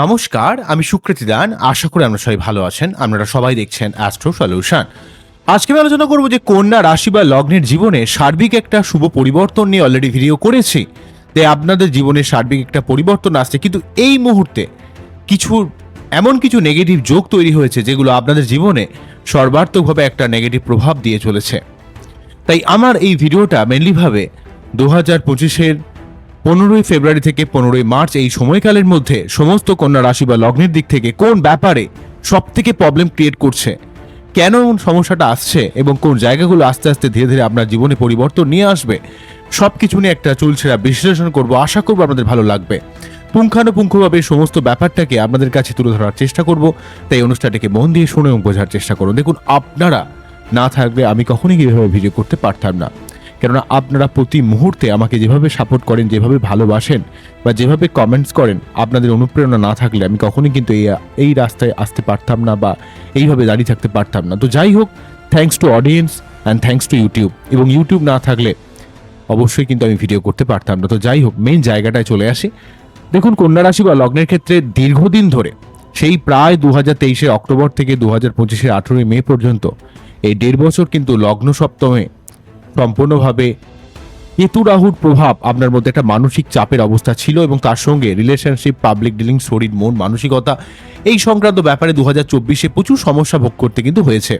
নমস্কার, আমি সুকৃতি দান। আশা করি আপনারা সবাই ভালো আছেন। আপনারা সবাই দেখছেন অ্যাস্ট্রো সলিউশন আজকে আমি আলোচনা করব যে কন্যা রাশি বা লগ্নের জীবনে সার্বিক একটা শুভ পরিবর্তন নিয়ে অলরেডি ভিডিও করেছি। তাই আপনাদের জীবনে সার্বিক একটা পরিবর্তন আসছে। কিন্তু এই মুহূর্তে কিছু, এমন কিছু নেগেটিভ যোগ তৈরি হয়েছে, যেগুলো আপনাদের জীবনে সর্বার্থকভাবে একটা নেগেটিভ প্রভাব দিয়ে চলেছে। তাই আমার এই ভিডিওটা মেনলিভাবে দু হাজার পঁচিশের পনেরোই ফেব্রুয়ারি থেকে পনেরোই মার্চ এই সময়কালের মধ্যে সমস্ত কন্যা রাশি বা লগ্নের দিক থেকে কোন ব্যাপারে সব থেকে প্রবলেম ক্রিয়েট করছে? কেন সমস্যাটা আসছে এবং কোন জায়গাগুলো আস্তে আস্তে ধীরে ধীরে আপনার জীবনে পরিবর্তন নিয়ে আসবে? সব কিছু নিয়ে একটা চুলছেরা বিশ্লেষণ করব। আশা করব আপনাদের ভালো লাগবে। পুঙ্খানুপুঙ্খভাবে সমস্ত ব্যাপারটাকে আপনাদের কাছে তুলে ধরার চেষ্টা করব। তাই অনুষ্ঠানটাকে মন দিয়ে শুনে এবং বোঝার চেষ্টা করুন। দেখুন, আপনারা না থাকলে আমি কখনোই এভাবে ভিডিও করতে পারতাম না। কেননা আপনারা প্রতি মুহূর্তে আমাকে যেভাবে সাপোর্ট করেন, যেভাবে ভালোবাসেন বা যেভাবে কমেন্টস করেন, আপনাদের অনুপ্রেরণা না থাকলে আমি কখনোই কিন্তু এই এই রাস্তায় আসতে পারতাম না বা এইভাবে দাঁড়িয়ে থাকতে পারতাম না। তো যাই হোক thanks to audience and thanks to YouTube এবং ইউটিউব না থাকলে অবশ্যই কিন্তু আমি ভিডিও করতে পারতাম না। তো যাই হোক মেন জায়গাটায় চলে আসি। দেখুন, কন্যা রাশি বা লগ্নের ক্ষেত্রে দীর্ঘদিন ধরে, সেই প্রায় দু হাজার তেইশে অক্টোবর থেকে দু হাজার পঁচিশের আঠেরোই মে পর্যন্ত, এই দেড় বছর কিন্তু লগ্ন সপ্তমে সম্পূর্ণভাবে কেতু রাহুর প্রভাব আপনার মধ্যে একটা মানসিক চাপের অবস্থা ছিল এবং তার সঙ্গে রিলেশনশিপ পাবলিক ডিলিং শরীর, মন, মানসিকতা এই সংক্রান্ত ব্যাপারে দু হাজার চব্বিশে প্রচুর সমস্যা ভোগ করতে কিন্তু হয়েছে।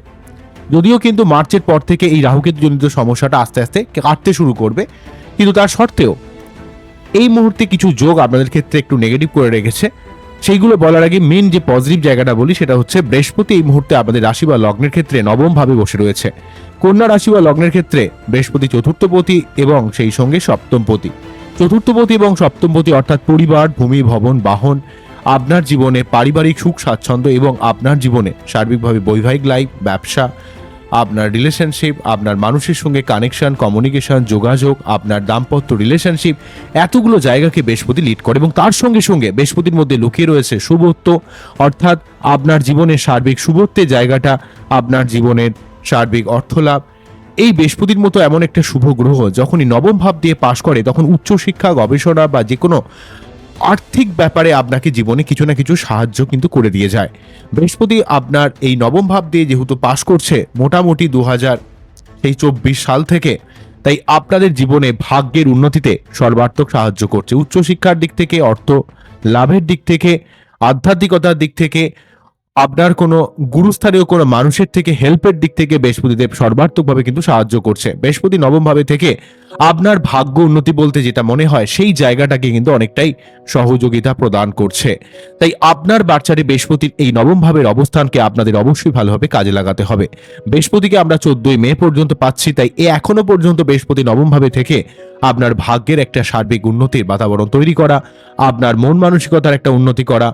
যদিও কিন্তু মার্চের পর থেকে এই রাহুকেতু জনিত সমস্যাটা আস্তে আস্তে কাটতে শুরু করবে। কিন্তু তার সত্ত্বেও এই মুহূর্তে কিছু যোগ আপনাদের ক্ষেত্রে একটু নেগেটিভ করে রেখেছে। সেইগুলো বলার আগে মেন যে পজিটিভ জায়গাটা বলি সেটা হচ্ছে বৃহস্পতি এই মুহূর্তে আমাদের রাশি বা লগ্নের ক্ষেত্রে নবম ভাবে বসে রয়েছে। কন্যা রাশি বা লগ্নের ক্ষেত্রে বৃহস্পতি চতুর্থপতি এবং সেই সঙ্গে সপ্তমপতি। চতুর্থপতি এবং সপ্তমপতি অর্থাৎ পরিবার, ভূমি, ভবন, বাহন, আপনার জীবনে পারিবারিক সুখ, স্বাচ্ছন্দ্য এবং আপনার জীবনে সার্বিকভাবে বৈবাহিক লাইফ ব্যবসা আপনার রিলেশনশিপ আপনার মানুষের সঙ্গে কানেকশন কমিউনিকেশন যোগাযোগ, আপনার দাম্পত্য রিলেশনশিপ এতগুলো জায়গাকে বৃহস্পতি লিড করে এবং তার সঙ্গে সঙ্গে বৃহস্পতির মধ্যে লুকিয়ে রয়েছে শুভত্ব। অর্থাৎ আপনার জীবনের সার্বিক শুভত্বের জায়গাটা আপনার জীবনের সার্বিক অর্থলাভ। এই বৃহস্পতির মতো এমন একটা শুভ গ্রহ যখনই নবম ভাব দিয়ে পাশ করে, তখন উচ্চশিক্ষা, গবেষণা বা যে কোনো আর্থিক ব্যাপারে আপনাকে জীবনে কিছু না কিছু সাহায্য কিন্তু করে দিয়ে যায়। বৃহস্পতি আপনার এই নবম ভাব দিয়ে যেহেতু পাশ করছে, মোটামুটি দু হাজার চব্বিশ সাল থেকে, তাই আপনাদের জীবনে ভাগ্যের উন্নতিতে সর্বার্থক সাহায্য করছে। উচ্চশিক্ষার দিক থেকে, অর্থ লাভের দিক থেকে, আধ্যাত্মিকতার দিক থেকে আপনার কোনো গুরুস্থানীয় কোনো মানুষের থেকে হেল্পের দিক থেকে বৃহস্পতিদেব সর্বাত্মকভাবে কিন্তু সাহায্য করছে। বৃহস্পতি নবম ভাবে থেকে আপনার ভাগ্য উন্নতি বলতে যেটা মনে হয়, সেই জায়গাটাকে কিন্তু অনেকটাই সহযোগিতা প্রদান করছে। তাই আপনার বাচ্চারে বৃহস্পতির এই নবম ভাবের অবস্থানকে আপনাদের অবশ্যই ভালোভাবে কাজে লাগাতে হবে। বৃহস্পতিকে আমরা চোদ্দই মে পর্যন্ত পাচ্ছি, তাই এ এখনও পর্যন্ত বৃহস্পতি নবম ভাবে থেকে আপনার ভাগ্যের একটা সার্বিক উন্নতির বাতাবরণ তৈরি করা, আপনার মন মানসিকতার একটা উন্নতি করা,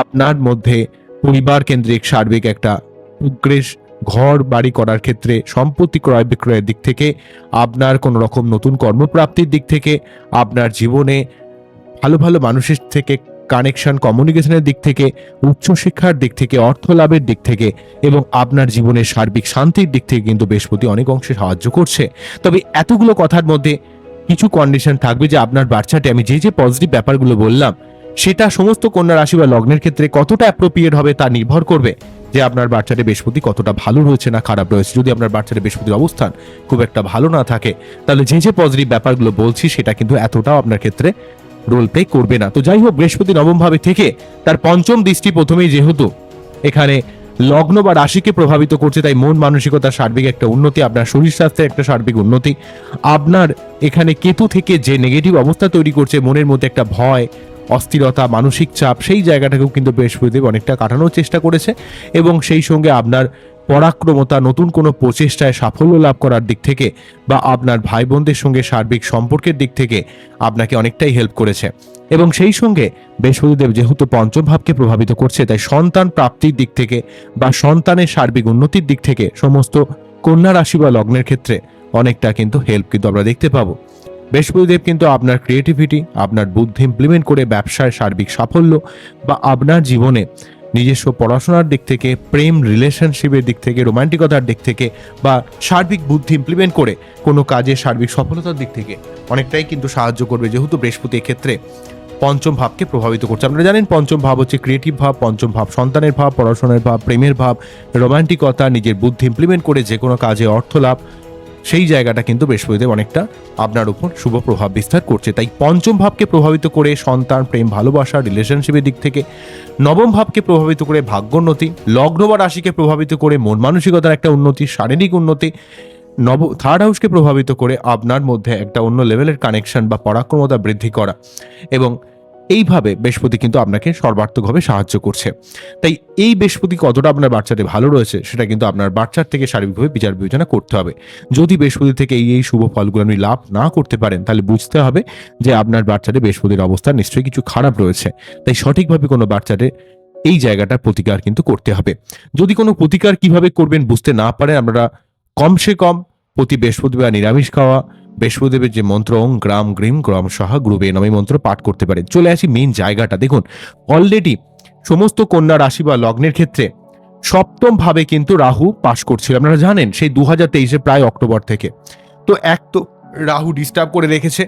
আপনার মধ্যে পরিবার কেন্দ্রিক সার্বিক একটা উগ্রেশ ঘর বাড়ি করার ক্ষেত্রে সম্পত্তি ক্রয় বিক্রয়ের দিক থেকে আপনার কোনো রকম নতুন কর্মপ্রাপ্তির দিক থেকে, আপনার জীবনে ভালো ভালো মানুষের থেকে কানেকশন কমিউনিকেশনের দিক থেকে, উচ্চশিক্ষার দিক থেকে, অর্থ লাভের দিক থেকে এবং আপনার জীবনের সার্বিক শান্তির দিক থেকে কিন্তু বৃহস্পতি অনেক অংশে সাহায্য করছে। তবে এতগুলো কথার মধ্যে কিছু কন্ডিশন থাকবে যে আপনার বাচ্চাটি, আমি যে যে পজিটিভ ব্যাপারগুলো বললাম সেটা সমস্ত কন্যা রাশি বা লগ্নের ক্ষেত্রে কতটা অ্যাপ্রোপ্রিয়েট হবে তা নির্ভর করবে যে আপনার বাচ্চাটি বৃহস্পতি কতটা ভালো রয়েছে না খারাপ রয়েছে। যদি আপনার বাচ্চাটি বৃহস্পতির অবস্থান খুব একটা ভালো না থাকে, তাহলে যে যে পজিটিভ ব্যাপারগুলো বলছি সেটা কিন্তু এতটাও আপনার ক্ষেত্রে রোল প্লে করবে না। তো যাই হোক, বৃহস্পতি নবম ভাবে থেকে তার পঞ্চম দৃষ্টি প্রথমেই যেহেতু এখানে লগ্ন বা রাশিকে প্রভাবিত করছে, তাই মন মানসিকতার সার্বিক একটা উন্নতি, আপনার শরীর স্বাস্থ্যের একটা সার্বিক উন্নতি, আপনার এখানে কেতু থেকে যে নেগেটিভ অবস্থা তৈরি করছে, মনের মধ্যে একটা ভয় অস্থিরতা, মানসিক চাপ, সেই জায়গাটাকেও কিন্তু বৃহস্পতিদেব অনেকটা কাটানোর চেষ্টা করেছে এবং সেই সঙ্গে আপনার পরাক্রমতা, নতুন কোনো প্রচেষ্টায় সাফল্য লাভ করার দিক থেকে বা আপনার ভাই বোনদের সঙ্গে সার্বিক সম্পর্কের দিক থেকে আপনাকে অনেকটাই হেল্প করেছে। এবং সেই সঙ্গে বৃহস্পতিদেব যেহেতু পঞ্চম ভাবকে প্রভাবিত করছে, তাই সন্তান প্রাপ্তির দিক থেকে বা সন্তানের সার্বিক উন্নতির দিক থেকে সমস্ত কন্যা রাশি বা লগ্নের ক্ষেত্রে অনেকটা কিন্তু হেল্প কিন্তু আমরা দেখতে পাবো। বৃহস্পতিদেব কিন্তু আপনার ক্রিয়েটিভিটি আপনার বুদ্ধি ইমপ্লিমেন্ট করে ব্যবসায় সার্বিক সাফল্য বা আপনার জীবনে নিজস্ব পড়াশোনার দিক থেকে, প্রেম রিলেশনশিপের দিক থেকে রোমান্টিকতার দিক থেকে বা সার্বিক বুদ্ধি ইমপ্লিমেন্ট করে কোনো কাজে সার্বিক সফলতার দিক থেকে অনেকটাই কিন্তু সাহায্য করবে। যেহেতু বৃহস্পতি ক্ষেত্রে পঞ্চম ভাবকে প্রভাবিত করছে। আপনারা জানেন, পঞ্চম ভাব হচ্ছে ক্রিয়েটিভ ভাব, পঞ্চম ভাব সন্তানের ভাব, পড়াশোনার ভাব, প্রেমের ভাব রোমান্টিকতা নিজের বুদ্ধি ইমপ্লিমেন্ট করে যে কোনো কাজে অর্থ লাভ সেই জায়গাটা কিন্তু বৃহস্পতিদেব অনেকটা আপনার উপর শুভ প্রভাব বিস্তার করছে। তাই পঞ্চম ভাবকে প্রভাবিত করে সন্তান, প্রেম, ভালোবাসা রিলেশনশিপের দিক থেকে নবম ভাবকে প্রভাবিত করে ভাগ্যোন্নতি লগ্ন বা রাশিকে প্রভাবিত করে মন মানসিকতার একটা উন্নতি, শারীরিক উন্নতি, নব থার্ড হাউসকে প্রভাবিত করে আপনার মধ্যে একটা অন্য লেভেলের কানেকশন বা পরাক্রমতা বৃদ্ধি করা। এবং এইভাবে বৃহস্পতি কিন্তু আপনাকে সর্বার্থকভাবে সাহায্য করছে। তাই এই বৃহস্পতি কতটা আপনার বাচ্চাতে ভালো রয়েছে, সেটা কিন্তু আপনার বাচ্চার থেকে শারীরিকভাবে বিচার বিবেচনা করতে হবে। যদি বৃহস্পতি থেকে এই এই শুভ ফলগুলো আপনি লাভ না করতে পারেন, তাহলে বুঝতে হবে যে আপনার বাচ্চাতে বৃহস্পতির অবস্থা নিশ্চয়ই কিছু খারাপ রয়েছে। তাই সঠিকভাবে কোনো বাচ্চাদের এই জায়গাটার প্রতিকার কিন্তু করতে হবে। যদি কোনো প্রতিকার কীভাবে করবেন বুঝতে না পারেন, আপনারা কমসে কম প্রতি বৃহস্পতিবার নিরামিষ খাওয়া বৃহস্পতিদেবের যে মন্ত্র ওং গ্রাম গ্রিম গ্রাম সাহা গ্রুবে নামে মন্ত্র পাঠ করতে পারেন চলে আসি মেন জায়গাটা। দেখুন অলরেডি সমস্ত কন্যা রাশি বা লগ্নের ক্ষেত্রে সপ্তম ভাবে কিন্তু রাহু পাশ করছিল। আপনারা জানেন, সেই দু হাজার তেইশে প্রায় অক্টোবর থেকে। তো এক তো রাহু ডিস্টার্ব করে রেখেছে।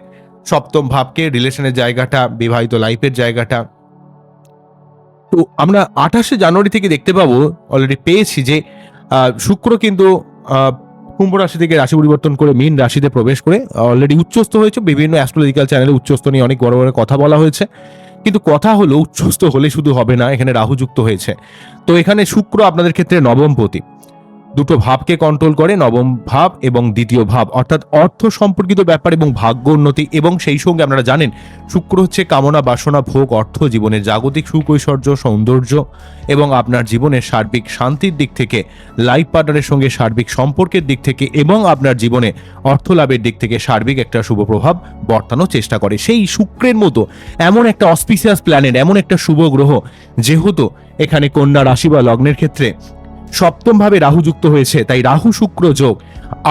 সপ্তম ভাবকে রিলেশনের জায়গাটা, বিবাহিত লাইফের জায়গাটা। তো আমরা আঠাশে জানুয়ারি থেকে দেখতে পাবো অলরেডি পেয়েছি যে শুক্র কিন্তু কুম্ভ রাশি থেকে রাশি পরিবর্তন করে মীন রাশিতে প্রবেশ করে অলরেডি উচ্চস্থ হয়েছে। বিভিন্ন অ্যাস্ট্রোলজিক্যাল চ্যানেলে উচ্চস্থ নিয়ে অনেক বড় বড় কথা বলা হয়েছে। কিন্তু কথা হলো, উচ্চস্থ হলে শুধু হবে না, এখানে রাহু যুক্ত হয়েছে। তো এখানে শুক্র আপনাদের ক্ষেত্রে নবমপতি দুটো ভাবকে কন্ট্রোল করে, নবম ভাব এবং দ্বিতীয় ভাব। অর্থাৎ অর্থ সম্পর্কিত ব্যাপার এবং ভাগ্য উন্নতি এবং সেই সঙ্গে আপনারা জানেন, শুক্র হচ্ছে কামনা, বাসনা, ভোগ, অর্থ, জীবনের জাগতিক সুখ, ঐশ্বর্য, সৌন্দর্য এবং আপনার জীবনের সার্বিক শান্তির দিক থেকে লাইফ পার্টনারের সঙ্গে সার্বিক সম্পর্কের দিক থেকে এবং আপনার জীবনে অর্থ লাভের দিক থেকে সার্বিক একটা শুভ প্রভাব বর্তানোর চেষ্টা করে। সেই শুক্রের মতো এমন একটা অসপিসিয়াস প্ল্যানেট এমন একটা শুভ গ্রহ, যেহেতু এখানে কন্যা রাশি বা লগ্নের ক্ষেত্রে সপ্তম ভাবে রাহু যুক্ত হয়েছে, তাই রাহু শুক্র যোগ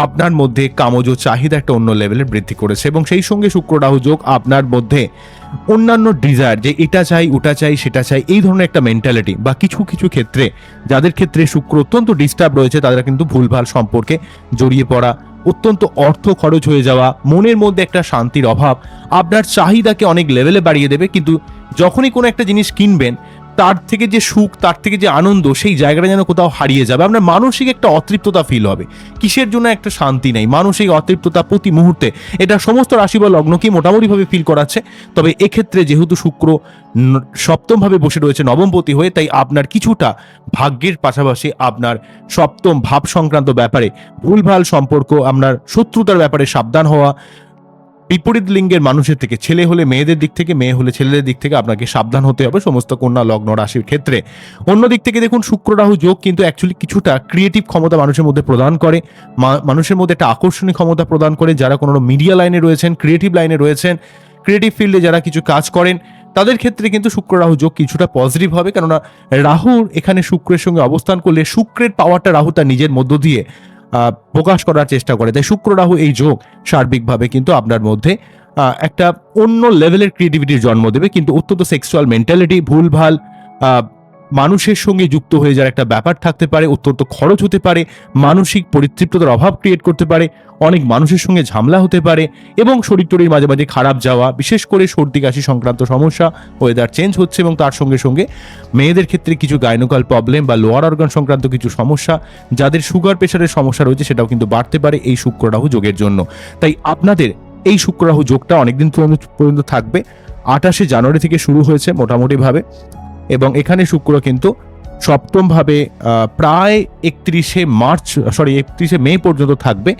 আপনার মধ্যে কামজ চাহিদা একটা অন্য লেভেলের বৃদ্ধি করেছে এবং সেই সঙ্গে শুক্র রাহু যোগ আপনার মধ্যে অন্যান্য ডিজায়ার যে এটা চাই, ওটা চাই, সেটা চাই, এই ধরনের একটা মেন্টালিটি বা কিছু কিছু ক্ষেত্রে যাদের ক্ষেত্রে শুক্র অত্যন্ত ডিস্টার্ব রয়েছে তারা কিন্তু ভুলভাল সম্পর্কে জড়িয়ে পড়া, অত্যন্ত অর্থ খরচ হয়ে যাওয়া, মনের মধ্যে একটা শান্তির অভাব, আপনার চাহিদাকে অনেক লেভেলে বাড়িয়ে দেবে, কিন্তু যখনই কোনো একটা জিনিস কিনবেন তার থেকে যে সুখ, তার থেকে যে আনন্দ, সেই জায়গাটা যেন কোথাও হারিয়ে যাবে। আপনার মানসিক একটা অতৃপ্ততা ফিল হবে। কিসের জন্য একটা শান্তি নেই? মানসিক অতৃপ্ততা প্রতি মুহূর্তে। এটা সমস্ত রাশি বা লগ্নকেই মোটামুটিভাবে ফিল করাচ্ছে? তবে এক্ষেত্রে যেহেতু শুক্র সপ্তমভাবে বসে রয়েছে, নবমপতি হয়ে, তাই আপনার কিছুটা ভাগ্যের পাশাপাশি আপনার সপ্তম ভাব সংক্রান্ত ব্যাপারে ভুলভাল সম্পর্ক, আপনার শত্রুতার ব্যাপারে সাবধান হওয়া বিপরীত লিঙ্গের মানুষের থেকে, ছেলে হলে মেয়েদের দিক থেকে, মেয়ে হলে ছেলেদের দিক থেকে আপনাকে সাবধান হতে হবে সমস্ত কন্যা লগ্ন রাশির ক্ষেত্রে। অন্য দিক থেকে দেখুন, শুক্র রাহু যোগ কিন্তু অ্যাকচুয়ালি কিছুটা ক্রিয়েটিভ ক্ষমতা মানুষের মধ্যে প্রদান করে। মানুষের মধ্যে একটা আকর্ষণীয় ক্ষমতা প্রদান করে, যারা কোনো মিডিয়া লাইনে রয়েছেন ক্রিয়েটিভ লাইনে রয়েছেন ক্রিয়েটিভ ফিল্ডে যারা কিছু কাজ করেন, তাদের ক্ষেত্রে কিন্তু শুক্র রাহু যোগ কিছুটা পজিটিভ হবে। কেননা রাহুর এখানে শুক্রের সঙ্গে অবস্থান করলে শুক্রের পাওয়ারটা রাহু তার নিজের মধ্য দিয়ে প্রকাশ করার চেষ্টা করে। তাই শুক্র রাহু এই যোগ সার্বিকভাবে কিন্তু আপনার মধ্যে একটা অন্য লেভেলের ক্রিয়েটিভিটির জন্ম দেবে, কিন্তু অত্যন্ত সেক্সুয়াল মেন্টালিটি ভুলভাল মানুষের সঙ্গে যুক্ত হয়ে যাওয়ার একটা ব্যাপার থাকতে পারে, অত্যন্ত খরচ হতে পারে, মানসিক পরিতৃপ্ততার অভাব ক্রিয়েট করতে পারে, অনেক মানুষের সঙ্গে ঝামেলা হতে পারে এবং শরীর টরির মাঝে মাঝে খারাপ যাওয়া, বিশেষ করে সর্দি, কাশি সংক্রান্ত সমস্যা ওয়েদার চেঞ্জ হচ্ছে এবং তার সঙ্গে সঙ্গে মেয়েদের ক্ষেত্রে কিছু গাইনোকাল প্রবলেম বা লোয়ার অর্গান সংক্রান্ত কিছু সমস্যা, যাদের সুগার প্রেশারের সমস্যা রয়েছে সেটাও কিন্তু বাড়তে পারে এই শুক্র রাহু যোগের জন্য। তাই আপনাদের এই শুক্র রাহু যোগটা অনেকদিন পর্যন্ত থাকবে। আঠাশে জানুয়ারি থেকে শুরু হয়েছে মোটামুটিভাবে। এবং এখানে শুক্র কিন্তু সপ্তমভাবে প্রায় একত্রিশে মার্চ সরি একত্রিশে মে পর্যন্ত থাকবে।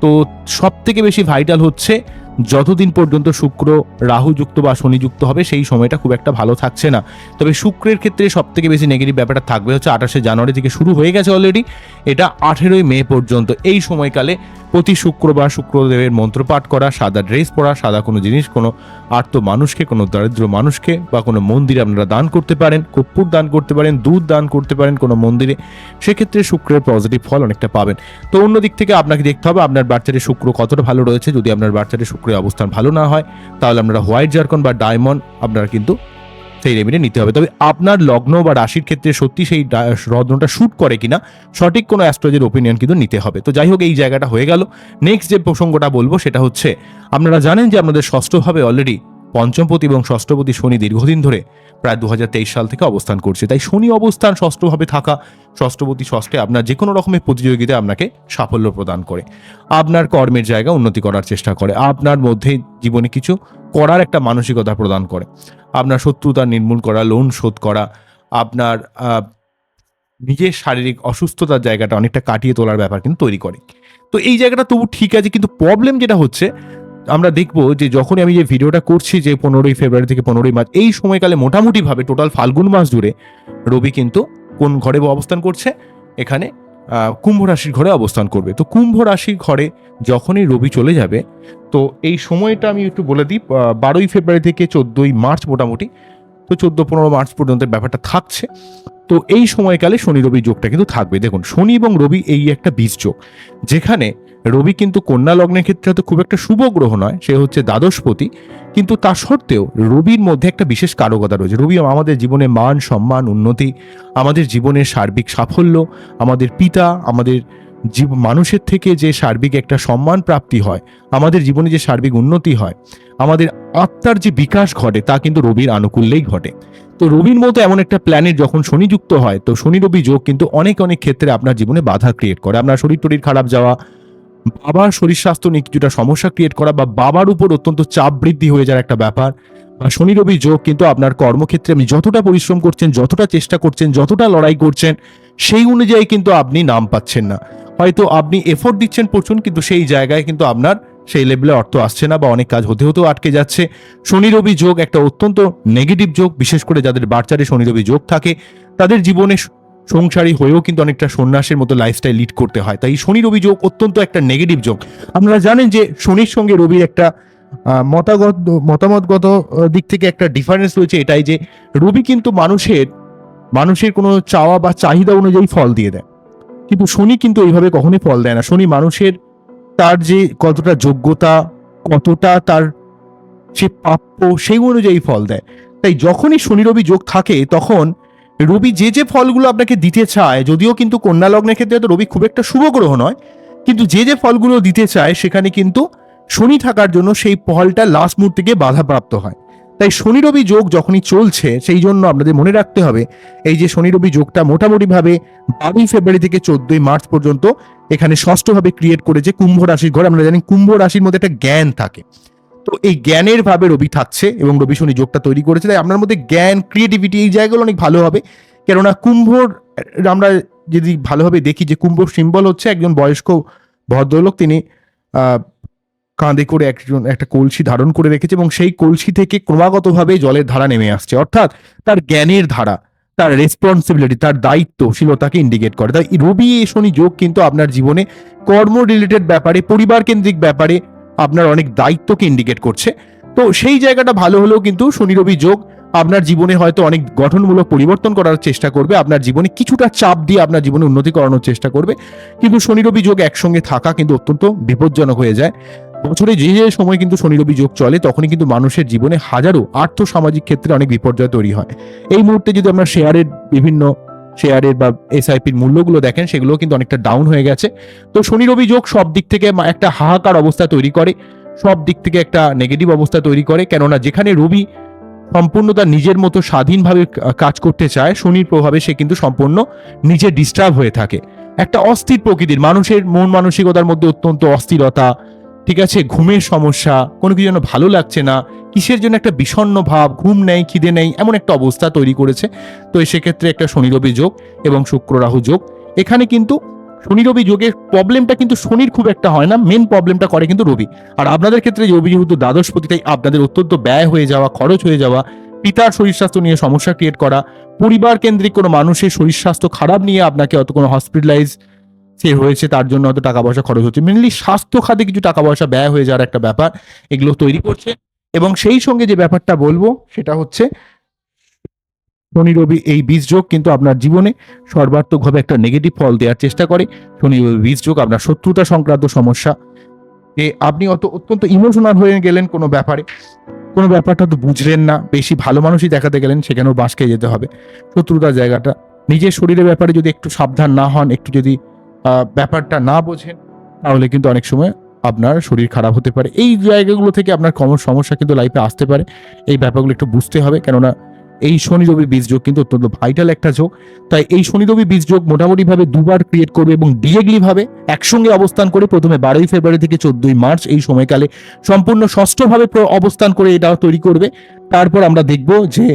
তো সব থেকে বেশি ভাইটাল হচ্ছে যতদিন পর্যন্ত শুক্র, রাহু যুক্ত বা শনি যুক্ত হবে, সেই সময়টা খুব একটা ভালো থাকছে না। তবে শুক্রের ক্ষেত্রে সব থেকে বেশি নেগেটিভ ব্যাপারটা থাকবে হচ্ছে আঠাশে জানুয়ারি থেকে শুরু হয়ে গেছে অলরেডি এটা আঠেরোই মে পর্যন্ত। এই সময়কালে প্রতি শুক্রবার শুক্রদেবের মন্ত্রপাঠ করা, সাদা ড্রেস পরা, সাদা কোনো জিনিস, কোনো আর্ত মানুষকে, কোনো দরিদ্র মানুষকে বা কোনো মন্দিরে আপনারা দান করতে পারেন, কর্পূর দান করতে পারেন, দুধ দান করতে পারেন কোনো মন্দিরে, সেক্ষেত্রে শুক্রের পজিটিভ ফল অনেকটা পাবেন। তো অন্য দিক থেকে আপনাকে দেখতে হবে, আপনার বাচ্চাটির শুক্র কতটা ভালো রয়েছে, যদি আপনার বাচ্চাটির শুক্রের অবস্থান ভালো না হয়, তাহলে আপনারা হোয়াইট জার্কন বা ডায়মন্ড আপনারা কিন্তু সেই রেমিডি নিতে হবে। তবে আপনার লগ্ন বা রাশির ক্ষেত্রে সত্যি সেই রত্নটা শ্যুট করে কিনা, সঠিক কোনো অ্যাস্ট্রোলজির ওপিনিয়ন কিন্তু নিতে হবে। তো যাই হোক, এই জায়গাটা হয়ে গেল। নেক্সট যে প্রসঙ্গটা বলব সেটা হচ্ছে, আপনারা জানেন যে আপনাদের ষষ্ঠভাবে অলরেডি পঞ্চমপতি এবং ষষ্ঠপতি শনি দীর্ঘদিন ধরে প্রায় দুহাজার তেইশ সাল থেকে অবস্থান করছে। তাই শনি অবস্থান ষষ্ঠভাবে থাকা ষষ্ঠপতি, ষষ্ঠে আপনার যে কোনো রকমের প্রতিযোগিতায় আপনাকে সাফল্য প্রদান করে। আপনার কর্মের জায়গা উন্নতি করার চেষ্টা করে। আপনার মধ্যে জীবনে কিছু করার একটা মানসিকতা প্রদান করে। আপনার শত্রুতা নির্মূল করা, লোন শোধ করা, আপনার নিজের শারীরিক অসুস্থতার জায়গাটা অনেকটা কাটিয়ে তোলার ব্যাপার কিন্তু তৈরি করে। তো এই জায়গাটা তবু ঠিক আছে, কিন্তু প্রবলেম যেটা হচ্ছে আমরা দেখব যে যখনই আমি যে ভিডিওটা করছি যে পনেরোই ফেব্রুয়ারি থেকে পনেরোই মার্চ, এই সময়কালে মোটামুটিভাবে টোটাল ফাল্গুন মাস জুড়ে রবি কিন্তু কোন ঘরে অবস্থান করছে? এখানে কুম্ভ রাশির ঘরে অবস্থান করবে। তো কুম্ভ রাশির ঘরে যখনই রবি চলে যাবে, তো এই সময়টা আমি একটু বলে দিই বারোই ফেব্রুয়ারি থেকে চোদ্দোই মার্চ মোটামুটি, তো চোদ্দ পনেরো মার্চ পর্যন্ত ব্যাপারটা থাকছে। তো এই সময়কালে শনি রবি যোগটা কিন্তু থাকবে। দেখুন, শনি এবং রবি এই একটা বীজ যোগ, যেখানে রবি কিন্তু কন্যা লগ্নের ক্ষেত্রে হয়তো খুব একটা শুভ গ্রহ নয়, সে হচ্ছে দ্বাদশপতি। কিন্তু তা সত্ত্বেও রবির মধ্যে একটা বিশেষ কারকতা রয়েছে। রবি আমাদের জীবনে মান, সম্মান, উন্নতি, আমাদের জীবনের সার্বিক সাফল্য, আমাদের পিতা, আমাদের জীব, মানুষের থেকে যে সার্বিক একটা সম্মান প্রাপ্তি হয়, আমাদের জীবনে যে সার্বিক উন্নতি হয়, আমাদের আত্মার যে বিকাশ ঘটে তা কিন্তু রবির আনুকূল্যেই ঘটে। তো রবির মতো এমন একটা প্ল্যানেট যখন শনি যুক্ত হয়, তো শনি রবি যোগ কিন্তু অনেক অনেক ক্ষেত্রে আপনার জীবনে বাধা ক্রিয়েট করে। আপনার শরীর টরীর খারাপ যাওয়া বাবার শরীর স্বাস্থ্য নিয়ে কিছুটা সমস্যা ক্রিয়েট করা বা বাবার উপর অত্যন্ত চাপ বৃদ্ধি হয়ে যাওয়ার একটা ব্যাপার। বা শনি রবি যোগ কিন্তু আপনার কর্মক্ষেত্রে আপনি যতটা পরিশ্রম করছেন, যতটা চেষ্টা করছেন, যতটা লড়াই করছেন, সেই অনুযায়ী কিন্তু আপনি নাম পাচ্ছেন না। হয়তো আপনি এফোর্ট দিচ্ছেন প্রচুর, কিন্তু সেই জায়গায় কিন্তু আপনার সেই লেভেলে অর্থ আসছে না বা অনেক কাজ হতে হতেও আটকে যাচ্ছে। শনি রবি যোগ একটা অত্যন্ত নেগেটিভ যোগ, বিশেষ করে যাদের বাচ্চারে শনি রবি যোগ থাকে, তাদের জীবনে সংসারী হয়েও কিন্তু অনেকটা সন্ন্যাসের মতো লাইফস্টাইল লিড করতে হয়। তাই শনি রবি যোগ অত্যন্ত একটা নেগেটিভ যোগ। আপনারা জানেন যে শনির সঙ্গে রবির একটা মতাগত, মতামতগত দিক থেকে একটা ডিফারেন্স রয়েছে এটাই যে রবি কিন্তু মানুষের মানুষের কোনো চাওয়া বা চাহিদা অনুযায়ী ফল দিয়ে দেয়। কিন্তু শনি কিন্তু এইভাবে কখনোই ফল দেয় না। শনি মানুষের তার যে কতটা যোগ্যতা, কতটা তার সে প্রাপ্য, সেই অনুযায়ী ফল দেয়। তাই যখনই শনি রবি যোগ থাকে, তখন রবি যে যে ফলগুলো আপনাকে দিতে চায়, যদিও কিন্তু কন্যা লগ্নের ক্ষেত্রে তো রবি খুব একটা শুভ গ্রহ নয়, কিন্তু যে যে ফলগুলো দিতে চায়, সেখানে কিন্তু শনি থাকার জন্য সেই ফলটা লাস্ট মুহূর্তে বাধাপ্রাপ্ত হয়। তাই শনি রবি যোগ যখনই চলছে, সেই জন্য আপনাদের মনে রাখতে হবে, এই যে শনি রবি যোগটা মোটামুটিভাবে বারোই ফেব্রুয়ারি থেকে চোদ্দই মার্চ পর্যন্ত এখানে ষষ্ঠভাবে ক্রিয়েট করেছে কুম্ভ রাশির ঘরে। আমরা জানি কুম্ভ রাশির মধ্যে একটা জ্ঞান থাকে। তো এই জ্ঞানের ভাবে রবি থাকছে এবং রবি শনি যোগটা তৈরি করেছে, তাই আপনার মধ্যে জ্ঞান ক্রিয়েটিভিটি এই জায়গাগুলো অনেক ভালো হবে। কেননা কুম্ভর, আমরা যদি ভালোভাবে দেখি যে কুম্ভর সিম্বল হচ্ছে একজন বয়স্ক ভদ্রলোক, তিনি কাঁধে করে একজন, একটা কলসি ধারণ করে রেখেছে এবং সেই কলসি থেকে ক্রমাগতভাবে জলের ধারা নেমে আসছে। অর্থাৎ তার জ্ঞানের ধারা, তার রেসপন্সিবিলিটি তার দায়িত্বশীলতাকে ইন্ডিকেট করে। তাই রবি, শনি যোগ কিন্তু আপনার জীবনে কর্ম রিলেটেড ব্যাপারে পরিবার কেন্দ্রিক ব্যাপারে আপনার অনেক দায়িত্বকে ইন্ডিকেট করছে। তো সেই জায়গাটা ভালো হলেও কিন্তু শনি রবি যোগ আপনার জীবনে হয়তো অনেক গঠনমূলক পরিবর্তন করার চেষ্টা করবে, আপনার জীবনে কিছুটা চাপ দিয়ে আপনার জীবনে উন্নতি করানোর চেষ্টা করবে। কিন্তু শনি রবি যোগ একসঙ্গে থাকা কিন্তু অত্যন্ত বিপজ্জনক হয়ে যায়। বছরে যে যে সময় কিন্তু শনি রবি যোগ চলে, তখনই কিন্তু মানুষের জীবনে হাজারো আর্থ সামাজিক ক্ষেত্রে অনেক বিপর্যয় তৈরি হয়। এই মুহূর্তে যদি আমরা শেয়ারের বিভিন্ন শেয়ারের বা এসআইপির মূল্যগুলো দেখেন সেগুলো কিন্তু অনেকটা ডাউন হয়ে গেছে। তো শনি রবি যোগ সব দিক থেকে একটা হাহাকার অবস্থা তৈরি করে, সব দিক থেকে একটা নেগেটিভ অবস্থা তৈরি করে, কেননা যেখানে রবি সম্পূর্ণ তার নিজের মতো স্বাধীনভাবে কাজ করতে চায়, শনির প্রভাবে সে কিন্তু সম্পূর্ণ নিজে ডিস্টার্ব হয়ে থাকে। একটা অস্থির প্রকৃতির, মানুষের মন মানসিকতার মধ্যে অত্যন্ত অস্থিরতা ঠিক আছে, ঘুমের সমস্যা, কোনো কিছু যেন ভালো লাগছে না, কিসের জন্য একটা বিষণ্ণ ভাব, ঘুম নেই, খিদে নেই, এমন একটা অবস্থা তৈরি করেছে। তো সেক্ষেত্রে একটা শনি রবি যোগ এবং শুক্র রাহু যোগ। এখানে কিন্তু শনি রবি যোগের প্রবলেমটা কিন্তু শনির খুব একটা হয় না মেন প্রবলেমটা করে কিন্তু রবি। আর আপনাদের ক্ষেত্রে রবি যেহেতু দ্বাদশপতি তাই আপনাদের অত্যন্ত ব্যয় হয়ে যাওয়া, খরচ হয়ে যাওয়া, পিতার শরীর স্বাস্থ্য নিয়ে সমস্যা ক্রিয়েট করা পরিবার কেন্দ্রিক কোনো মানুষের শরীর স্বাস্থ্য খারাপ নিয়ে আপনাকে অত কোনো হসপিটালাইজ সে হয়েছে, তার জন্য হয়তো টাকা পয়সা খরচ হচ্ছে। মেনলি স্বাস্থ্য খাতে কিছু টাকা পয়সা ব্যয় হয়ে যাওয়ার একটা ব্যাপার এগুলো তৈরি করছে। এবং সেই সঙ্গে যে ব্যাপারটা বলব, সেটা হচ্ছে শনি রবি এই বীজ যোগ কিন্তু আপনার জীবনে সর্বাত্মকভাবে একটা নেগেটিভ ফল দেওয়ার চেষ্টা করে। শনি রবি বীজ যোগ আপনার শত্রুতা সংক্রান্ত সমস্যা। যে আপনি অত অত্যন্ত ইমোশনাল হয়ে গেলেন কোনো ব্যাপারে। কোনো ব্যাপারটা তো বুঝলেন না। বেশি ভালো মানুষই দেখাতে গেলেন, সেখানেও বাঁশ খেয়ে যেতে হবে। শত্রুতার জায়গাটা। নিজের শরীরের ব্যাপারে যদি একটু সাবধান না হন, একটু যদি ব্যাপারটা না বোঝেন, তাহলে কিন্তু অনেক সময় আপনার শরীর খারাপ হতে পারে। এই জায়গাগুলো থেকে আপনার কমন সমস্যা কিন্তু লাইফে আসতে পারে। এই ব্যাপারগুলো একটু বুঝতে হবে, কেননা এই শনি রবি বীজ যোগ কিন্তু অত্যন্ত ভাইটাল একটা যোগ। তাই এই শনি রবি বীজ যোগ মোটামুটিভাবে দুবার ক্রিয়েট করবে এবং ডিরেক্টলি ভাবে একসঙ্গে অবস্থান করে প্রথমে বারোই ফেব্রুয়ারি থেকে চোদ্দই মার্চ এই সময়কালে সম্পূর্ণ ষষ্ঠভাবে অবস্থান করে এটা তৈরি করবে। তারপর আমরা দেখব যে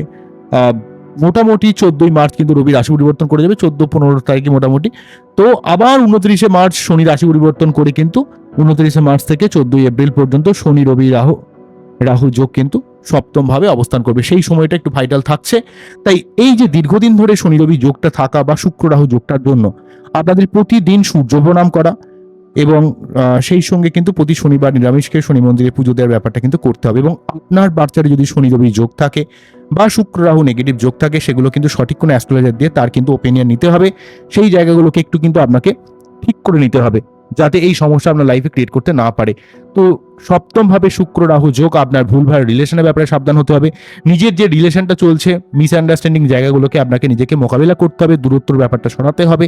মোটামুটি চোদ্দই মার্চ কিন্তু রবি রাশি পরিবর্তন করে যাবে, চোদ্দ পনেরো তারিখে মোটামুটি। তো আবার উনত্রিশে মার্চ শনি রাশি পরিবর্তন করে কিন্তু উনত্রিশে মার্চ থেকে চোদ্দই এপ্রিল পর্যন্ত শনি, রবি, রাহু রাহু যোগ কিন্তু সপ্তম ভাবে অবস্থান করবে। সেই সময়টা একটু ভাইটাল থাকছে। তাই এই যে দীর্ঘদিন ধরে শনি, রবি যোগটা থাকা বা শুক্র, রাহু যোগটার জন্য আপনাদের প্রতিদিন সূর্য প্রণাম করা এবং সেই সঙ্গে কিন্তু প্রতি শনিবার নিরামিষকে শনি মন্দিরে পুজো দেওয়ার ব্যাপারটা কিন্তু করতে হবে এবং আপনার বাচ্চার যদি শনি রবি যোগ থাকে বা শুক্র রাহু নেগেটিভ যোগ থাকে, সেগুলো কিন্তু সঠিক কোনো অ্যাস্ট্রোলজার দিয়ে তার কিন্তু ওপিনিয়ন নিতে হবে। সেই জায়গাগুলোকে একটু কিন্তু আপনাকে ঠিক করে নিতে হবে। যাতে এই সমস্যা আপনার লাইফে ক্রিয়েট করতে না পারে। তো সপ্তমভাবে শুক্র রাহু যোগ আপনার ভুলভাল রিলেশনের ব্যাপারে সাবধান হতে হবে। নিজের যে রিলেশনটা চলছে মিসআন্ডারস্ট্যান্ডিং জায়গাগুলোকে আপনাকে নিজেকে মোকাবিলা করতে হবে, দূরত্বর ব্যাপারটা শোনাতে হবে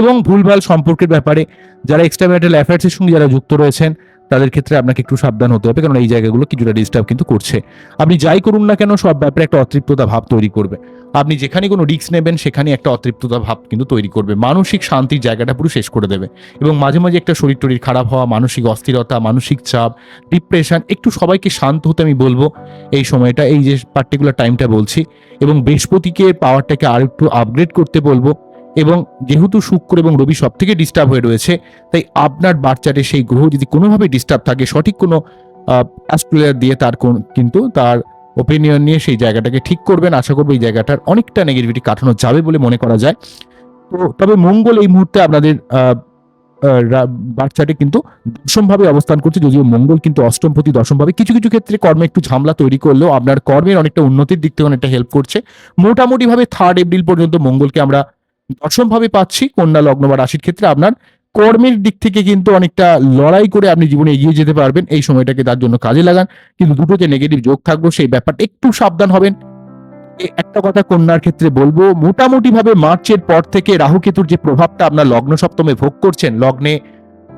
এবং ভুলভাল সম্পর্কের ব্যাপারে যারা এক্সট্রা ম্যারিটাল অ্যাফেয়ার্সের সঙ্গে যারা যুক্ত রয়েছেন তাদের ক্ষেত্রে আপনাকে একটু সাবধান হতে হবে, কারণ এই জায়গাগুলো কিছুটা ডিস্টার্ব কিন্তু করছে। আপনি যাই করুন না কেন, সব ব্যাপারে একটা অতৃপ্ততা ভাব তৈরি করবে। আপনি যেখানে কোনো রিস্ক নেবেন, সেখানে একটা অতৃপ্ততা ভাব কিন্তু তৈরি করবে। মানসিক শান্তির জায়গাটা পুরো শেষ করে দেবে। এবং মাঝে মাঝে একটা শরীর টরীর খারাপ হওয়া, মানসিক অস্থিরতা, মানসিক চাপ ডিপ্রেশন একটু সবাইকে শান্ত হতে আমি বলব এই সময়টা, এই যে পার্টিকুলার টাইমটা বলছি। এবং বৃহস্পতিকে পাওয়ারটাকে আর একটু আপগ্রেড করতে বলব। এবং যেহেতু শুক্র এবং রবি সব থেকে ডিস্টার্ব হয়ে রয়েছে, তাই আপনার বাচ্চাটে সেই গ্রহ যদি কোনোভাবে ডিস্টার্ব থাকে, সঠিক কোনো অ্যাস্ট্রোলজার দিয়ে তার কোন, কিন্তু তার ওপিনিয়ন নিয়ে সেই জায়গাটাকে ঠিক করবেন। আশা করব এই জায়গাটার অনেকটা নেগেটিভিটি কাটানো যাবে বলে মনে করা যায়। তো তবে মঙ্গল এই মুহূর্তে আপনাদের বাচ্চাটি কিন্তু দশমভাবে অবস্থান করছে, যদিও মঙ্গল কিন্তু অষ্টম প্রতি দশমভাবে। কিছু কিছু ক্ষেত্রে কর্মে একটু ঝামেলা তৈরি করলেও আপনার কর্মের অনেকটা উন্নতির দিক থেকে অনেকটা হেল্প করছে। মোটামুটিভাবে থার্ড এপ্রিল পর্যন্ত মঙ্গলকে আমরা দশম ভাবে পাচ্ছি কন্যা লগ্ন বা রাশির ক্ষেত্রে আপনার কর্মের দিক থেকে কিন্তু অনেকটা লড়াই করে আপনি জীবনে এগিয়ে যেতে পারবেন। এই সময়টাকে তার জন্য কাজে লাগান। কিন্তু দুটোতে নেগেটিভ যোগ থাকব সেই ব্যাপারটা একটু সাবধান হবেন। একটা কথা কন্যার ক্ষেত্রে বলব মোটামুটি ভাবে মার্চের পর থেকে রাহু কেতুর যে প্রভাবটা আপনার লগ্ন সপ্তমে ভোগ করছেন লগ্নে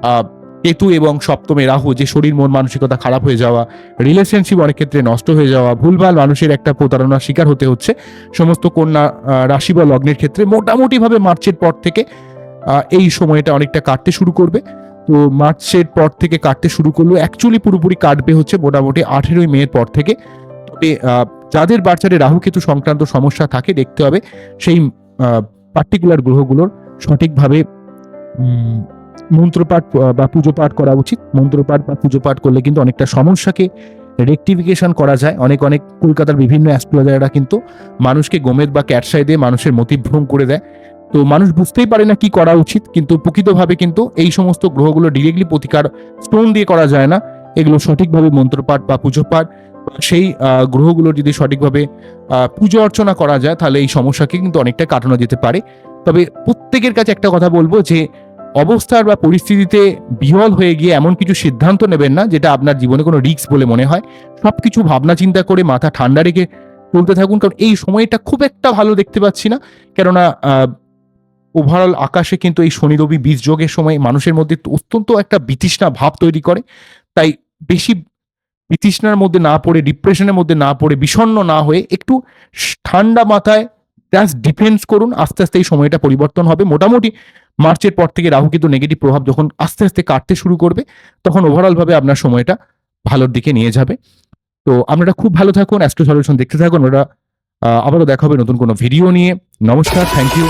আহ, কেতু এবং সপ্তমে রাহু, যে শরীর, মন মানসিকতা খারাপ হয়ে যাওয়া রিলেশনশিপ অনেক ক্ষেত্রে নষ্ট হয়ে যাওয়া, ভুলভাল মানুষের একটা প্রতারণার শিকার হতে হচ্ছে। সমস্ত কন্যা রাশি বা লগ্নের ক্ষেত্রে মোটামুটিভাবে মার্চের পর থেকে এই সময়টা অনেকটা কাটতে শুরু করবে। তো মার্চের পর থেকে কাটতে শুরু করল অ্যাকচুয়ালি পুরোপুরি কাটবে হচ্ছে মোটামুটি আঠেরোই মেয়ের পর থেকে। তবে যাদের বাচ্চাদের রাহু কেতু সংক্রান্ত সমস্যা থাকে, দেখতে হবে সেই পার্টিকুলার গ্রহগুলোর সঠিকভাবে মন্ত্রপাঠ বা পুজো পাঠ করা উচিত। মন্ত্রপাঠ বা পুজো পাঠ করলে কিন্তু অনেকটা সমস্যাকে রেকটিফিকেশন করা যায়। অনেক অনেক কলকাতার বিভিন্ন অ্যাস্ট্রোলজাররা কিন্তু মানুষকে গোমেদ বা ক্যাটসাই দিয়ে মানুষের মতিভ্রম করে দেয়। তো মানুষ বুঝতেই পারে না কি করা উচিত, কিন্তু প্রকৃতভাবে কিন্তু এই সমস্ত গ্রহগুলো ডিরেক্টলি প্রতিকার স্টোন দিয়ে করা যায় না। এগুলো সঠিকভাবে মন্ত্রপাঠ বা পুজো পাঠ, সেই গ্রহগুলো যদি সঠিকভাবে পুজো অর্চনা করা যায়, তাহলে এই সমস্যাকে কিন্তু অনেকটা কাটানো যেতে পারে। তবে প্রত্যেকের কাছে একটা কথা বলব যে অবস্থার বা পরিস্থিতিতে বিহল হয়ে গিয়ে এমন কিছু সিদ্ধান্ত নেবেন না, যেটা আপনার জীবনে কোনো রিস্ক বলে মনে হয়। সব কিছু ভাবনা চিন্তা করে মাথা ঠান্ডা রেখে চলতে থাকুন, কারণ এই সময়টা খুব একটা ভালো দেখতে পাচ্ছি না। কেননা ওভারঅল আকাশে কিন্তু এই শনি, রবি, বীজ যোগের সময় মানুষের মধ্যে অত্যন্ত একটা বিতৃষ্ণা ভাব তৈরি করে। তাই বেশি বিতৃষ্ণার মধ্যে না পড়ে ডিপ্রেশনের মধ্যে না পড়ে, বিষণ্ণ না হয়ে একটু ঠান্ডা মাথায় জাস্ট ডিফেন্স করুন। আস্তে আস্তে এই সময়টা পরিবর্তন হবে। মোটামুটি মার্চের পর থেকে রাহু কিন্তু নেগেটিভ প্রভাব যখন আস্তে আস্তে কাটতে শুরু করবে, তখন ওভারঅলভাবে আপনার সময়টা ভালোর দিকে নিয়ে যাবে। তো আপনারা খুব ভালো থাকুন অ্যাস্ট্রো সলিউশন দেখতে থাকুন। ওরা আবারও দেখা হবে নতুন কোনো ভিডিও নিয়ে। নমস্কার থ্যাংক ইউ